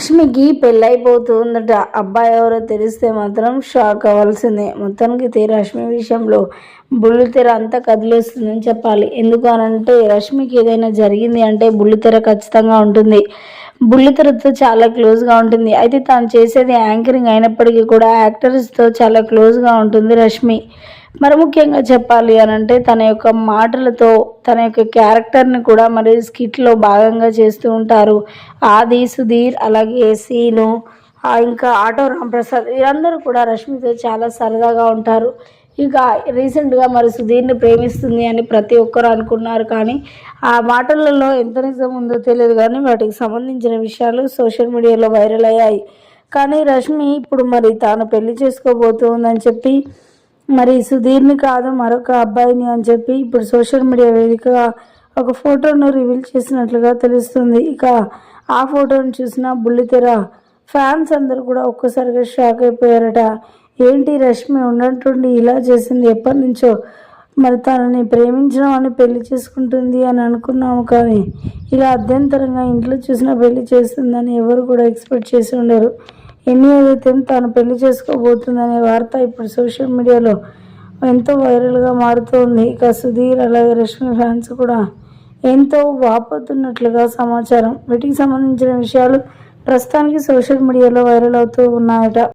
రష్మికి పెళ్ళైపోతుందట. అబ్బాయి ఎవరో తెలిస్తే మాత్రం షాక్ అవ్వాల్సిందే. మొత్తానికి అయితే రష్మి విషయంలో బుల్లితెర అంతా కదిలేస్తుందని చెప్పాలి. ఎందుకనంటే రష్మికి ఏదైనా జరిగింది అంటే బుల్లితెర ఖచ్చితంగా ఉంటుంది. బుల్లితెరతో చాలా క్లోజ్గా ఉంటుంది. అయితే తాను చేసేది యాంకరింగ్ అయినప్పటికీ కూడా యాక్టర్స్తో చాలా క్లోజ్గా ఉంటుంది రష్మి. మరి ముఖ్యంగా చెప్పాలి అని అంటే తన యొక్క మాటలతో తన యొక్క క్యారెక్టర్ని కూడా మరి స్కిట్లో భాగంగా చేస్తూ ఉంటారు. ఆది సుధీర్ అలాగే సీను ఇంకా ఆటో రాంప్రసాద్ వీరందరూ కూడా రష్మితో చాలా సరదాగా ఉంటారు. ఇక రీసెంట్గా మరి సుధీర్ని ప్రేమిస్తుంది అని ప్రతి ఒక్కరు అనుకున్నారు కానీ ఆ మాటలలో ఎంత నిజం ఉందో తెలియదు కానీ వాటికి సంబంధించిన విషయాలు సోషల్ మీడియాలో వైరల్ అయ్యాయి. కానీ రష్మి ఇప్పుడు మరి తాను పెళ్ళి చేసుకోబోతుందని చెప్పి మరి సుధీర్ని కాదు మరొక అబ్బాయిని అని చెప్పి ఇప్పుడు సోషల్ మీడియా వేదికగా ఒక ఫోటోను రివీల్ చేసినట్లుగా తెలుస్తుంది. ఇక ఆ ఫోటోను చూసిన బుల్లితెర ఫ్యాన్స్ అందరూ కూడా ఒక్కసారిగా షాక్ అయిపోయారట. ఏంటి రష్మి ఉన్నట్టుండి ఇలా చేసింది? ఎప్పటి నుంచో? మరి తనని ప్రేమించడం అని పెళ్ళి చేసుకుంటుంది అని అనుకున్నాము కానీ ఇలా అభ్యంతరంగా ఇంట్లో చూసిన పెళ్ళి చేస్తుందని ఎవరు కూడా ఎక్స్పెక్ట్ చేసి ఉండరు. ఎన్ని ఏదైతే తాను పెళ్ళి చేసుకోబోతుందనే వార్త ఇప్పుడు సోషల్ మీడియాలో ఎంతో వైరల్గా మారుతోంది ఇక సుధీర్ అలాగే రష్మి ఫ్యాన్స్ కూడా ఎంతో వాపోతున్నట్లుగా సమాచారం. వీటికి సంబంధించిన విషయాలు ప్రస్తుతానికి సోషల్ మీడియాలో వైరల్ అవుతూ ఉన్నాయట.